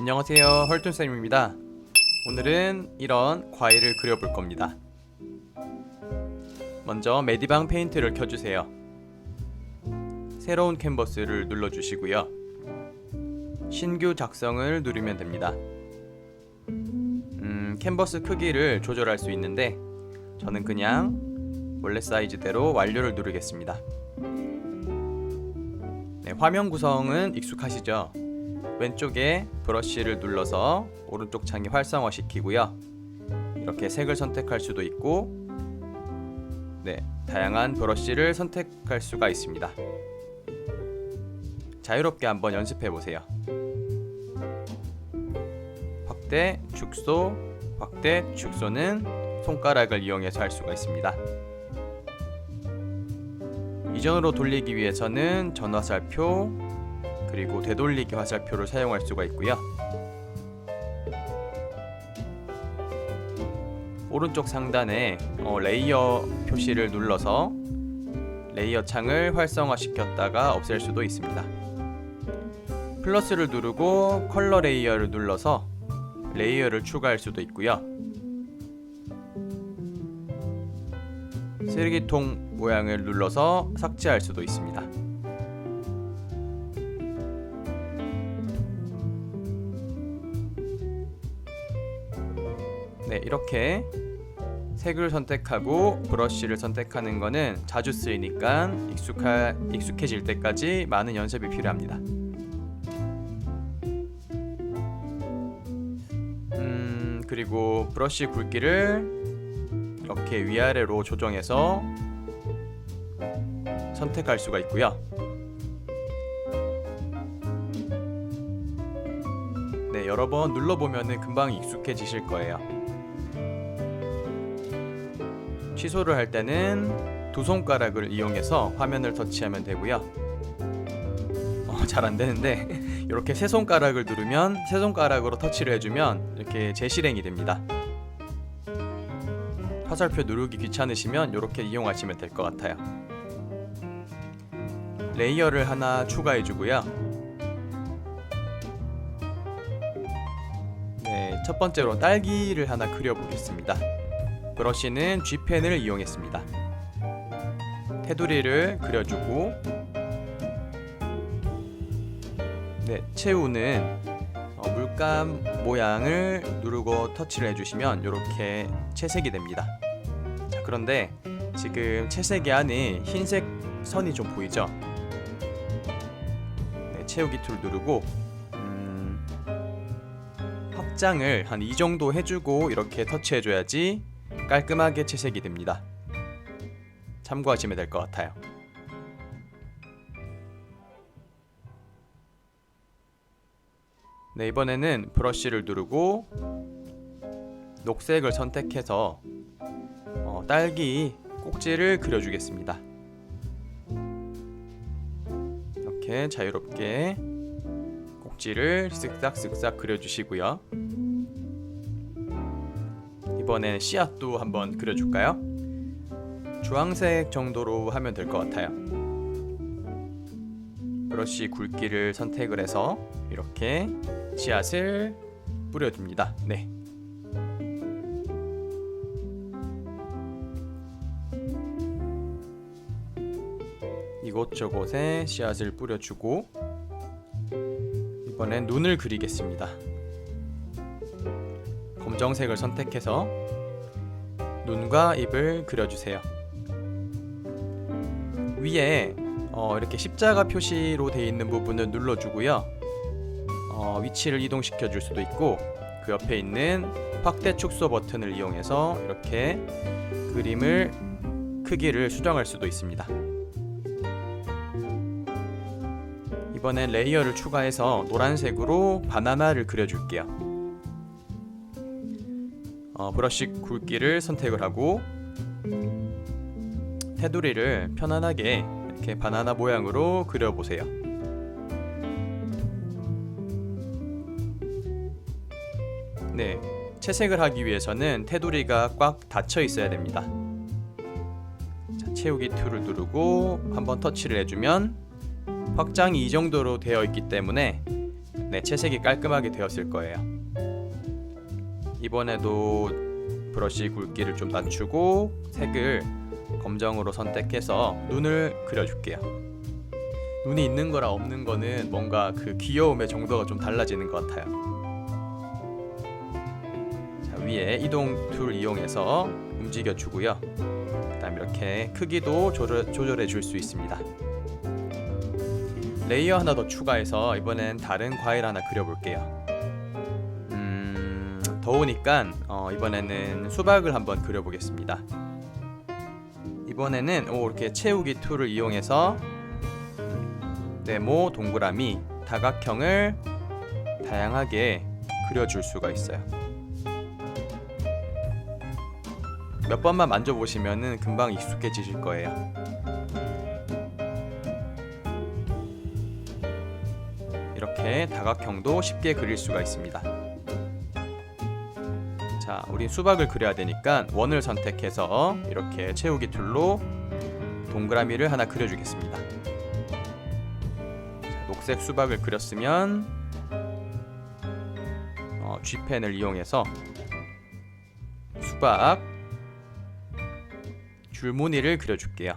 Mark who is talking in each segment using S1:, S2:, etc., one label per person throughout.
S1: 안녕하세요. 헐tun쌤입니다. 오늘은 이런 과일을 그려볼 겁니다. 먼저 메디방 페인트를 켜주세요. 새로운 캔버스를 눌러주시고요. 신규 작성을 누르면 됩니다. 음, 캔버스 크기를 조절할 수 있는데 저는 그냥 원래 사이즈대로 완료를 누르겠습니다. 네, 화면 구성은 익숙하시죠? 왼쪽에 브러쉬를 눌러서 오른쪽 창이 활성화 시키고요. 이렇게 색을 선택할 수도 있고, 네, 다양한 브러쉬를 선택할 수가 있습니다. 자유롭게 한번 연습해 보세요. 확대, 축소, 확대, 축소는 손가락을 이용해서 할 수가 있습니다. 이전으로 돌리기 위해서는 전화살표, 그리고 되돌리기 화살표를 사용할 수가 있고요. 오른쪽 상단에 어, 레이어 표시를 눌러서 레이어 창을 활성화시켰다가 없앨 수도 있습니다. 플러스를 누르고 컬러 레이어를 눌러서 레이어를 추가할 수도 있고요. 쓰레기통 모양을 눌러서 삭제할 수도 있습니다. 네, 이렇게 색을 선택하고 브러쉬를 선택하는 거는 자주 쓰이니까 익숙하, 익숙해질 때까지 많은 연습이 필요합니다. 음, 그리고 브러쉬 굵기를 이렇게 위아래로 조정해서 선택할 수가 있고요. 네, 여러 번 눌러보면 금방 익숙해지실 거예요. 취소를 할 때는 두 손가락을 이용해서 화면을 터치하면 되고요. 어, 잘 안 되는데 이렇게 세 손가락을 누르면 세 손가락으로 터치를 해주면 이렇게 재실행이 됩니다. 화살표 누르기 귀찮으시면 이렇게 이용하시면 될 것 같아요. 레이어를 하나 추가해주고요. 네, 첫 번째로 딸기를 하나 그려보겠습니다. 브러쉬는 G펜을 이용했습니다. 테두리를 그려주고 네, 채우는 어, 물감 모양을 누르고 터치를 해주시면 이렇게 채색이 됩니다. 자, 그런데 지금 채색이 안에 흰색 선이 좀 보이죠? 네, 채우기 툴 누르고 음, 확장을 한 이 정도 해주고 이렇게 터치해줘야지 깔끔하게 채색이 됩니다. 참고하시면 될 것 같아요. 네, 이번에는 브러쉬를 누르고 녹색을 선택해서 어, 딸기 꼭지를 그려주겠습니다. 이렇게 자유롭게 꼭지를 쓱싹쓱싹 그려주시고요. 이번엔 씨앗도 한번 그려줄까요? 주황색 정도로 하면 될 것 같아요. 브러쉬 굵기를 선택을 해서 이렇게 씨앗을 뿌려줍니다. 네. 이곳저곳에 씨앗을 뿌려주고 이번엔 눈을 그리겠습니다. 검정색을 선택해서 눈과 입을 그려주세요. 위에 어, 이렇게 십자가 표시로 되어 있는 부분을 눌러주고요. 어, 위치를 이동시켜 줄 수도 있고 그 옆에 있는 확대 축소 버튼을 이용해서 이렇게 그림을 크기를 수정할 수도 있습니다. 이번엔 레이어를 추가해서 노란색으로 바나나를 그려줄게요. 어, 브러쉬 굵기를 선택을 하고 테두리를 편안하게 이렇게 바나나 모양으로 그려보세요. 네, 채색을 하기 위해서는 테두리가 꽉 닫혀 있어야 됩니다. 자, 채우기 툴을 누르고 한번 터치를 해주면 확장이 이 정도로 되어 있기 때문에 네, 채색이 깔끔하게 되었을 거예요. 이번에도 브러쉬 굵기를 좀 낮추고 색을 검정으로 선택해서 눈을 그려줄게요. 눈이 있는 거랑 없는 거는 뭔가 그 귀여움의 정도가 좀 달라지는 것 같아요. 자, 위에 이동 툴 이용해서 움직여 주고요. 그다음 이렇게 크기도 조절, 조절해 줄 수 있습니다. 레이어 하나 더 추가해서 이번엔 다른 과일 하나 그려볼게요. 음, 더우니까 어, 이번에는 수박을 한번 그려보겠습니다. 이번에는 오, 이렇게 채우기 툴을 이용해서 네모, 동그라미, 다각형을 다양하게 그려줄 수가 있어요. 몇 번만 만져보시면은 금방 익숙해지실 거예요. 이렇게 다각형도 쉽게 그릴 수가 있습니다. 자, 우리 수박을 그려야 되니까 원을 선택해서 이렇게 채우기 툴로 동그라미를 하나 그려주겠습니다. 자, 녹색 수박을 그렸으면 어, G펜을 이용해서 수박 줄무늬를 그려줄게요.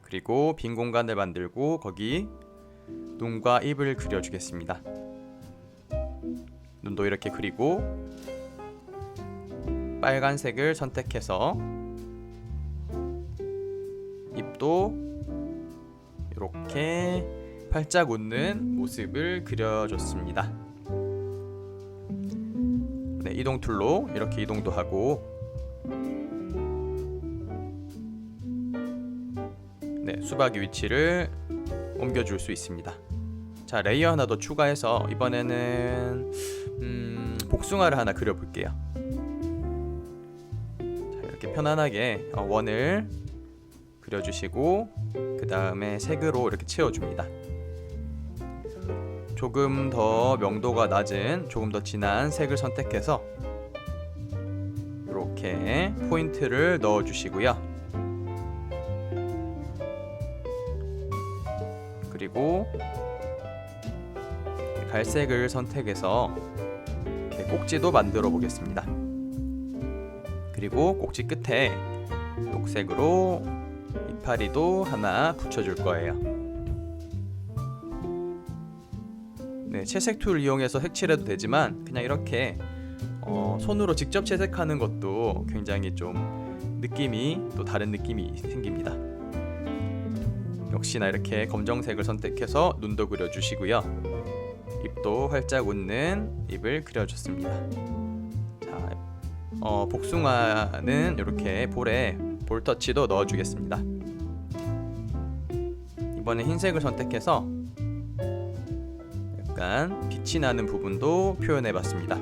S1: 그리고 빈 공간을 만들고 거기 눈과 입을 그려주겠습니다. 눈도 이렇게 그리고 빨간색을 선택해서 입도 이렇게 활짝 웃는 모습을 그려줬습니다. 네, 이동 툴로 이렇게 이동도 하고 네, 수박의 위치를 옮겨줄 수 있습니다. 자, 레이어 하나 더 추가해서 이번에는 음, 복숭아를 하나 그려볼게요. 자, 이렇게 편안하게 어, 원을 그려주시고 그 다음에 색으로 이렇게 채워줍니다. 조금 더 명도가 낮은 조금 더 진한 색을 선택해서 이렇게 포인트를 넣어주시고요. 그리고 갈색을 선택해서 꼭지도 만들어 보겠습니다. 그리고 꼭지 끝에 녹색으로 이파리도 하나 붙여줄 거예요. 네, 채색 툴 이용해서 색칠해도 되지만 그냥 이렇게 어, 손으로 직접 채색하는 것도 굉장히 좀 느낌이 또 다른 느낌이 생깁니다. 역시나 이렇게 검정색을 선택해서 눈도 그려주시고요. 입도 활짝 웃는 입을 그려줬습니다. 자, 어, 복숭아는 이렇게 볼에 볼터치도 넣어주겠습니다. 이번에 흰색을 선택해서 약간 빛이 나는 부분도 표현해봤습니다.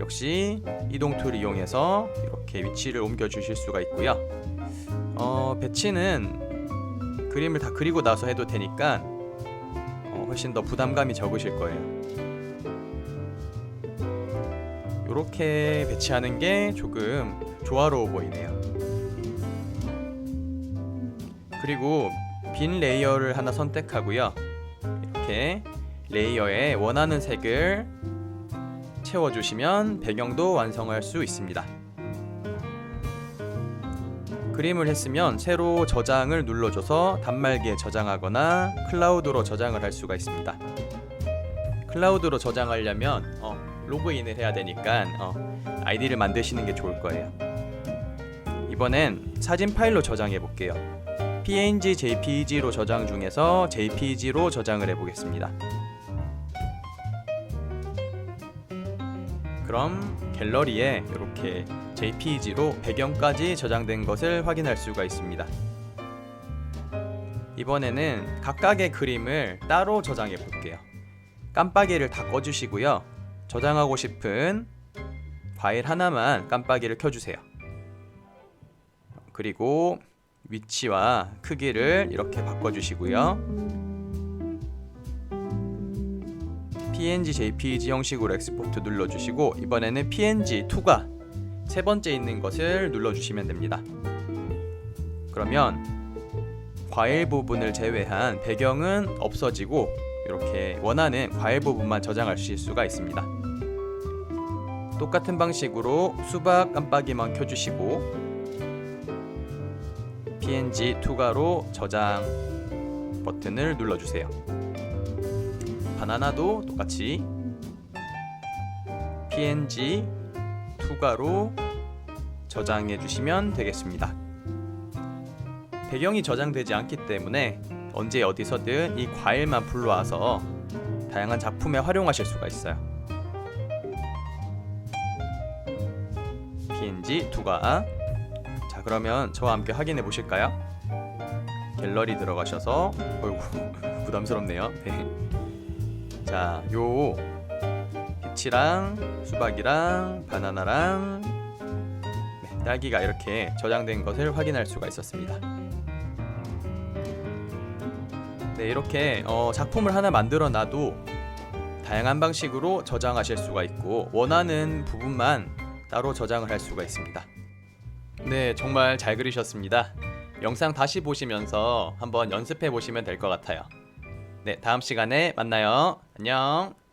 S1: 역시 이동 툴 이용해서 이렇게 위치를 옮겨 주실 수가 있고요. 어, 배치는 그림을 다 그리고 나서 해도 되니까 어, 훨씬 더 부담감이 적으실 거예요. 이렇게 배치하는 게 조금 조화로워 보이네요. 그리고 빈 레이어를 하나 선택하고요. 이렇게 레이어에 원하는 색을 채워주시면 배경도 완성할 수 있습니다. 그림을 했으면 새로 저장을 눌러줘서 단말기에 저장하거나 클라우드로 저장을 할 수가 있습니다. 클라우드로 저장하려면 어, 로그인을 해야 되니까 어, 아이디를 만드시는 게 좋을 거예요. 이번엔 사진 파일로 저장해 볼게요. PNG JPG로 저장 중에서 JPG로 저장을 해 보겠습니다. 그럼 갤러리에 이렇게 JPG로 배경까지 저장된 것을 확인할 수가 있습니다. 이번에는 각각의 그림을 따로 저장해 볼게요. 깜빡이를 다 꺼주시고요. 저장하고 싶은 파일 하나만 깜빡이를 켜주세요. 그리고 위치와 크기를 이렇게 바꿔주시고요. PNG JPG 형식으로 엑스포트 눌러주시고 이번에는 PNG2가 세 번째 있는 것을 눌러주시면 됩니다. 그러면 과일 부분을 제외한 배경은 없어지고 이렇게 원하는 과일 부분만 저장하실 수가 있습니다. 똑같은 방식으로 수박 깜빡이만 켜주시고 PNG 투가로 저장 버튼을 눌러주세요. 바나나도 똑같이 PNG 투가로 저장해 주시면 되겠습니다. 배경이 저장되지 않기 때문에 언제 어디서든 이 과일만 불러와서 다양한 작품에 활용하실 수가 있어요. PNG 투가 자 그러면 저와 함께 확인해 보실까요? 갤러리 들어가셔서 어이구 부담스럽네요. 네. 자, 요 피치랑 수박이랑 바나나랑 네, 딸기가 이렇게 저장된 것을 확인할 수가 있었습니다. 네, 이렇게 어, 작품을 하나 만들어 놔도 다양한 방식으로 저장하실 수가 있고 원하는 부분만 따로 저장을 할 수가 있습니다. 네, 정말 잘 그리셨습니다. 영상 다시 보시면서 한번 연습해 보시면 될 것 같아요. 네, 다음 시간에 만나요. 안녕.